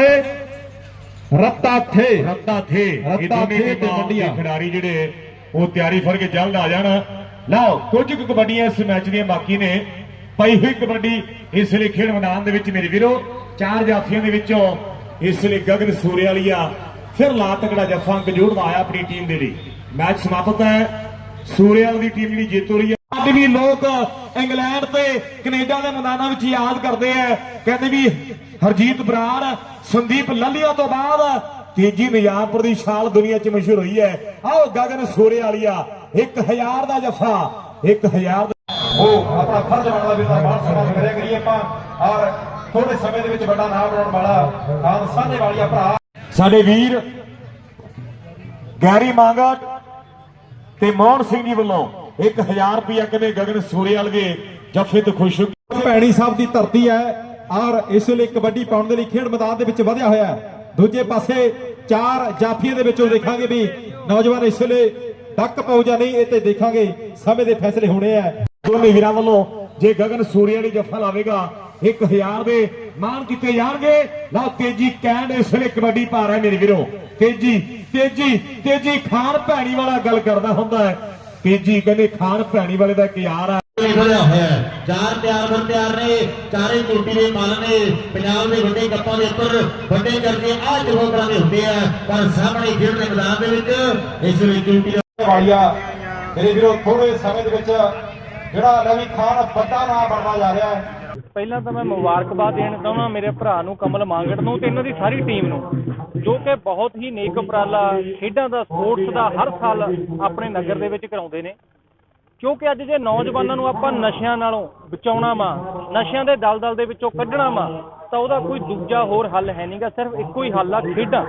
ਪਾਸੇ ਰੱਤਾ ਥੇ। ਰੱਤਾ ਥੇ। ਰੱਤਾ ਥੇ ਤੇ ਮੰਡੀਆਂ। ਖਿਡਾਰੀ ਜਿਹੜੇ ਉਹ ਤਿਆਰੀ ਫੜ ਕੇ ਜਲਦ ਆ ਜਾਣ। ਲਓ ਕੁਝ ਕੁ ਕਬੱਡੀਆਂ ਇਸ ਮੈਚ ਦੀਆਂ ਬਾਕੀ ਨੇ। ਪਈ ਹੋਈ ਕਬੱਡੀ ਇਸ ਲਈ ਖੇਡ ਮੈਦਾਨ ਦੇ ਵਿੱਚ ਮੇਰੇ ਵੀਰੋ ਚਾਰ ਜਾਫੀਆਂ ਦੇ ਵਿੱਚੋਂ ਇਸ ਲਈ ਗਗਨ ਸੂਰੇ ਵਾਲੀਆ ਫਿਰ ਲਾ ਤਕੜਾ ਜੱਫਾ ਅੰਕ ਜੋੜਦਾ ਆਇਆ ਆਪਣੀ ਟੀਮ ਦੇ ਲਈ। ਮੈਚ ਸਮਾਪਤ ਹੈ। ਸੂਰੇਵਾਲ ਦੀ ਟੀਮ ਜਿਹੜੀ ਜੇਤੂ ਰਹੀ ਅੱਜ ਵੀ ਲੋਕ ਇੰਗਲੈਂਡ ਤੇ ਕੈਨੇਡਾ ਦੇ ਮੈਦਾਨਾਂ ਵਿੱਚ ਯਾਦ ਕਰਦੇ ਆ। ਕਹਿੰਦੇ ਵੀ ਹਰਜੀਤ ਬਰਾੜ ਸੰਦੀਪ ਲੱਲੀਆ ਤੋਂ ਬਾਅਦ ਤੀਜੀ ਨਿਜ਼ਾਮਪੁਰ ਦੀ ਛਾਲ ਦੁਨੀਆ 'ਚ ਮਸ਼ਹੂਰ ਹੋਈ ਹੈ। ਆਓ ਗਗਨ ਸੂਰੇ ਵਾਲੀਆ 1000 ਦਾ ਜੱਫਾ 1000 ਦਾ ਉਹ ਆਪਣਾ ਫਰਜ਼ ਬਣਦਾ ਵੀ ਤਾਂ ਬਾਹਰ ਸਮਾਂ ਕਰਿਆ ਕਰੀਏ ਆਪਾਂ। ਔਰ ਥੋੜੇ ਸਮੇਂ ਦੇ ਵਿੱਚ ਵੱਡਾ ਨਾਮ ਬਣਾਉਣ ਵਾਲਾ ਖਾਨ ਸਾਹਨੇ ਵਾਲੀਆ ਭਰਾ। ਸਾਡੇ ਵੀਰ ਗੈਰੀ ਮੰਗਟ ਤੇ ਮੋਹਨ ਸਿੰਘ ਜੀ ਵੱਲੋਂ 1000 ਰੁਪਇਆ ਕਹਿੰਦੇ ਗਗਨ ਸੂਰੇਵਾਲ ਦੇ ਜੱਫੇ ਤੋਂ ਖੁਸ਼ ਭੈਣੀ ਸਾਹਿਬ ਦੀ ਧਰਤੀ ਹੈ ਔਰ ਇਸ ਵੇਲੇ ਕਬੱਡੀ ਪਾਉਣ ਦੇ ਲਈ ਖੇਡ ਮੈਦਾਨ ਦੇ ਵਿੱਚ ਵਧਿਆ ਹੋਇਆ ਹੈ। ਦੂਜੇ ਪਾਸੇ ਚਾਰ ਜਾਫੀਆਂ ਦੇ ਵਿੱਚੋਂ ਦੇਖਾਂਗੇ ਵੀ ਨੌਜਵਾਨ ਇਸ ਵੇਲੇ ਡੱਕ ਪਾਉ ਜਾਂ ਨਹੀਂ ਇਹ ਤੇ ਦੇਖਾਂਗੇ। ਸਮੇਂ ਦੇ ਫੈਸਲੇ ਹੋਣੇ ਆ। ਦੋਨੇ ਵੀਰਾਂ ਵੱਲੋਂ ਜੇ ਗਗਨ ਸੂਰੇਵਾਲੀ ਜੱਫਾ ਲਾਵੇਗਾ 1000 ਦੇ ਮਾਨ ਕੀਤੇ ਜਾਣਗੇ। ਲਓ ਤੇਜੀ ਕੈਂਡ ਇਸ ਵੇਲੇ ਕਬੱਡੀ ਪਾ ਰਿਹਾ ਮੇਰੇ ਵੀਰੋ। ਤੇਜੀ ਤੇਜੀ ਤੇਜੀ ਖਾਨ ਭੈਣੀ ਵਾਲਾ ਗੱਲ ਕਰਦਾ ਹੁੰਦਾ ਹੈ। ਤੇਜੀ ਕਹਿੰਦੇ ਖਾਨ ਭੈਣੀ ਵਾਲੇ ਦਾ ਇੱਕ ਯਾਰ ਹੈ ਖੜਿਆ ਹੋਇਆ ਹੈ। ਚਾਰ ਤਿਆਰ ਬਰ ਤਿਆਰ ਨੇ ਚਾਰੇ ਚੋਟੀ ਦੇ ਮੱਲ ਨੇ ਪੰਜਾਬ ਦੇ ਵੱਡੇ ਕੱਪਾਂ ਦੇ ਉੱਪਰ ਵੱਡੇ ਕਰਕੇ ਆਹ ਜਦੋਂ ਤਰ੍ਹਾਂ ਦੇ ਹੁੰਦੇ ਆ। ਪਰ ਸਾਹਮਣੇ ਖੇਡ ਦੇ ਮੈਦਾਨ ਦੇ ਵਿੱਚ ਇਸ ਵੇਲੇ ਚੋਟੀ ਦਾ ਵਾਲੀਆ ਮੇਰੇ ਵੀਰੋ ਥੋੜੇ ਸਮੇਂ ਦੇ ਵਿੱਚ ਜਿਹੜਾ ਰਵੀ ਖਾਨ ਵੱਡਾ ਨਾਮ ਬਣਦਾ ਜਾ ਰਿਹਾ ਹੈ। ਪਹਿਲਾਂ ਤਾਂ ਮੈਂ ਮੁਬਾਰਕਬਾਦ ਦੇਣ ਚਾਹੁੰਦਾ ਮੇਰੇ ਭਰਾ ਨੂੰ ਕਮਲ ਮਾਂਗੜ ਨੂੰ ਤੇ ਇਹਨਾਂ ਦੀ ਸਾਰੀ ਟੀਮ ਨੂੰ। ਜੋ ਕਿ ਬਹੁਤ ਹੀ ਨੇਕ ਉਪਰਾਲਾ ਖੇਡਾਂ ਦਾ, ਸਪੋਰਟਸ ਦਾ ਹਰ ਸਾਲ ਆਪਣੇ ਨਗਰ ਦੇ ਵਿੱਚ ਕਰਾਉਂਦੇ ਨੇ। ਕਿਉਂਕਿ ਅੱਜ ਜੇ ਨੌਜਵਾਨਾਂ ਨੂੰ ਆਪਾਂ ਨਸ਼ਿਆਂ ਨਾਲੋਂ ਬਚਾਉਣਾ ਵਾ, ਨਸ਼ਿਆਂ ਦੇ ਦਲਦਲ ਦੇ ਵਿੱਚੋਂ ਕੱਢਣਾ ਵਾ, ਤਾਂ ਉਹਦਾ ਕੋਈ ਦੂਜਾ ਹੋਰ ਹੱਲ ਹੈ ਨਹੀਂਗਾ ਸਿਰਫ ਇੱਕੋ ਹੀ ਹੱਲ ਆ ਖੇਡਾਂ।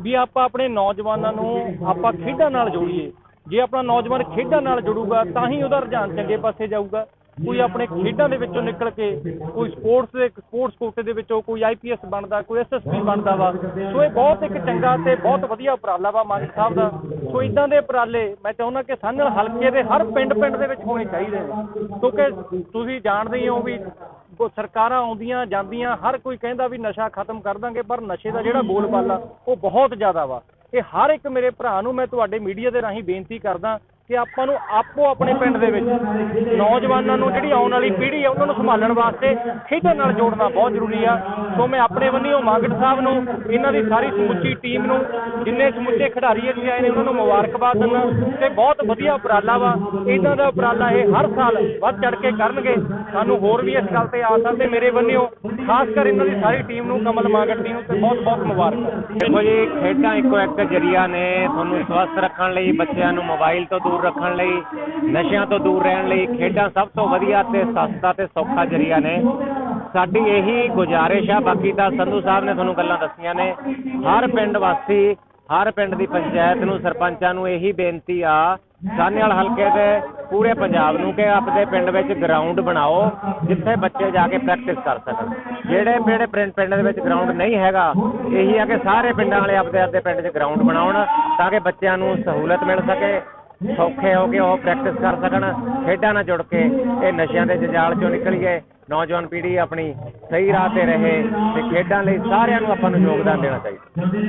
ਵੀ ਆਪਾਂ ਆਪਣੇ ਨੌਜਵਾਨਾਂ ਨੂੰ ਆਪਾਂ ਖੇਡਾਂ ਨਾਲ ਜੋੜੀਏ। ਜੇ ਆਪਣਾ ਨੌਜਵਾਨ ਖੇਡਾਂ ਨਾਲ ਜੁੜੂਗਾ, ਤਾਂ ਹੀ ਉਹਦਾ ਰੁਝਾਨ ਚੰਗੇ ਪਾਸੇ ਜਾਊਗਾ। ਕੋਈ ਆਪਣੇ ਖੇਡਾਂ ਦੇ ਵਿੱਚੋਂ ਨਿਕਲ ਕੇ, ਕੋਈ ਸਪੋਰਟਸ ਦੇ ਸਪੋਰਟਸ ਕੋਟੇ ਦੇ ਵਿੱਚੋਂ ਕੋਈ ਆਈਪੀਐਸ ਬਣਦਾ, ਕੋਈ ਐਸਐਸਪੀ ਬਣਦਾ ਵਾ। ਸੋ ਇਹ ਬਹੁਤ ਇੱਕ ਚੰਗਾ ਤੇ ਬਹੁਤ ਵਧੀਆ ਉਪਰਾਲਾ ਵਾ ਮਾਨ ਸਾਹਿਬ ਦਾ। ਸੋ ਇਦਾਂ ਦੇ ਉਪਰਾਲੇ ਮੈਂ ਚਾਹੁੰਦਾ ਕਿ ਸਾਂਝਲ ਹਲਕੇ ਦੇ ਹਰ ਪਿੰਡ ਪਿੰਡ ਦੇ ਵਿੱਚ ਹੋਣੇ ਚਾਹੀਦੇ ਨੇ। ਕਿਉਂਕਿ ਤੁਸੀਂ ਜਾਣਦੇ ਹੀ ਹੋ ਵੀ ਸਰਕਾਰਾਂ ਆਉਂਦੀਆਂ, ਜਾਂਦੀਆਂ, ਹਰ ਕੋਈ ਕਹਿੰਦਾ ਵੀ ਨਸ਼ਾ ਖਤਮ ਕਰ ਦਾਂਗੇ, ਪਰ ਨਸ਼ੇ ਦਾ ਜਿਹੜਾ ਬੋਲਬਾਲਾ ਉਹ ਬਹੁਤ ਜ਼ਿਆਦਾ ਵਾ। ਇਹ ਹਰ ਇੱਕ ਮੇਰੇ ਭਰਾ ਨੂੰ ਮੈਂ ਤੁਹਾਡੇ ਮੀਡੀਆ ਦੇ ਰਾਹੀਂ ਬੇਨਤੀ ਕਰਦਾ ਕਿ ਆਪਾਂ ਨੂੰ ਆਪੋ ਆਪਣੇ ਪਿੰਡ ਦੇ ਵਿੱਚ ਨੌਜਵਾਨਾਂ ਨੂੰ ਜਿਹੜੀ ਆਉਣ ਵਾਲੀ ਪੀੜ੍ਹੀ ਆ, ਉਹਨਾਂ ਨੂੰ ਸੰਭਾਲਣ ਵਾਸਤੇ ਖੇਡਾਂ ਨਾਲ ਜੋੜਨਾ ਬਹੁਤ ਜ਼ਰੂਰੀ ਆ। ਸੋ ਮੈਂ ਆਪਣੇ ਵੱਲੋਂ ਮਾਗੜ ਸਾਹਿਬ ਨੂੰ, ਇਹਨਾਂ ਦੀ ਸਾਰੀ ਸਮੁੱਚੀ ਟੀਮ ਨੂੰ, ਜਿੰਨੇ ਸਮੁੱਚੇ ਖਿਡਾਰੀ ਇੱਥੇ ਆਏ ਨੇ, ਉਹਨਾਂ ਨੂੰ ਮੁਬਾਰਕਬਾਦ ਦਿੰਦਾ ਤੇ ਬਹੁਤ ਵਧੀਆ ਉਪਰਾਲਾ ਵਾ। ਇਹਨਾਂ ਦਾ ਉਪਰਾਲਾ ਇਹ ਹਰ ਸਾਲ ਵੱਧ ਚੜ ਕੇ ਕਰਨਗੇ। ਸਾਨੂੰ ਹੋਰ ਵੀ ਇਸ ਗੱਲ ਤੇ ਆਸ ਆ ਤੇ ਮੇਰੇ ਵੱਲੋਂ, ਖਾਸ ਕਰ ਇਹਨਾਂ ਦੀ ਸਾਰੀ ਟੀਮ ਨੂੰ, ਕਮਲ ਮਾਗੜ ਟੀਮ ਨੂੰ ਤੇ ਬਹੁਤ ਬਹੁਤ ਮੁਬਾਰਕ। ਦੇਖੋ ਜੀ, ਖੇਡਾਂ ਇੱਕੋ ਇੱਕ ਜਰੀਆ ਨੇ ਤੁਹਾਨੂੰ ਸਵਸਥ ਰੱਖਣ ਲਈ, ਬੱਚਿਆਂ ਨੂੰ ਮੋਬਾਈਲ ਤੋਂ ਦੂਰ ਰੱਖਣ ਲਈ, ਨਸ਼ਿਆਂ ਤੋਂ ਦੂਰ ਰਹਿਣ ਲਈ, ਖੇਡਾਂ ਸਭ ਤੋਂ ਵਧੀਆ ਤੇ ਸਸਤਾ ਤੇ ਸੌਖਾ ਜਰੀਆ ਨੇ। ਸਾਡੀ ਇਹੀ ਗੁਜ਼ਾਰਿਸ਼ ਆ। ਬਾਕੀ ਤਾਂ ਸੰਧੂ ਸਾਹਿਬ ਨੇ ਤੁਹਾਨੂੰ ਗੱਲਾਂ ਦੱਸੀਆਂ ਨੇ। ਹਰ ਪਿੰਡ ਵਾਸੀ, ਹਰ ਪਿੰਡ ਦੀ ਪੰਚਾਇਤ ਨੂੰ, ਸਰਪੰਚਾਂ ਨੂੰ ਇਹੀ ਬੇਨਤੀ ਆ ਸਾਨੇਵਾਲ ਹਲਕੇ ਦੇ ਪੂਰੇ ਪੰਜਾਬ ਨੂੰ ਕਿ ਆਪਣੇ ਪਿੰਡ ਵਿੱਚ ਗਰਾਊਂਡ ਬਣਾਓ, ਜਿੱਥੇ ਬੱਚੇ ਜਾ ਕੇ ਪ੍ਰੈਕਟਿਸ ਕਰ ਸਕਣ। ਜਿਹੜੇ ਜਿਹੜੇ ਪਿੰਡ ਪਿੰਡ ਦੇ ਵਿੱਚ ਗਰਾਊਂਡ ਨਹੀਂ ਹੈਗਾ, ਇਹੀ ਆ ਕਿ ਸਾਰੇ ਪਿੰਡਾਂ ਵਾਲੇ ਆਪਦੇ ਆਪਦੇ ਪਿੰਡ 'ਚ ਗਰਾਊਂਡ ਬਣਾਉਣ, ਤਾਂ ਕਿ ਬੱਚਿਆਂ ਨੂੰ ਸਹੂਲਤ ਮਿਲ ਸਕੇ, ਸੌਖੇ ਹੋ ਕੇ ਉਹ ਪ੍ਰੈਕਟਿਸ ਕਰ ਸਕਣ, ਖੇਡਾਂ ਨਾਲ ਜੁੜ ਕੇ ਇਹ ਨਸ਼ਿਆਂ ਦੇ ਜੰਜਾਲ ਚੋਂ ਨਿਕਲੀਏ। ਨੌਜਵਾਨ ਪੀੜ੍ਹੀ ਆਪਣੀ ਸਹੀ ਰਾਹ ਤੇ ਰਹੇ ਤੇ ਖੇਡਾਂ ਲਈ ਸਾਰਿਆਂ ਨੂੰ ਆਪਾਂ ਨੂੰ ਯੋਗਦਾਨ ਦੇਣਾ ਚਾਹੀਦਾ।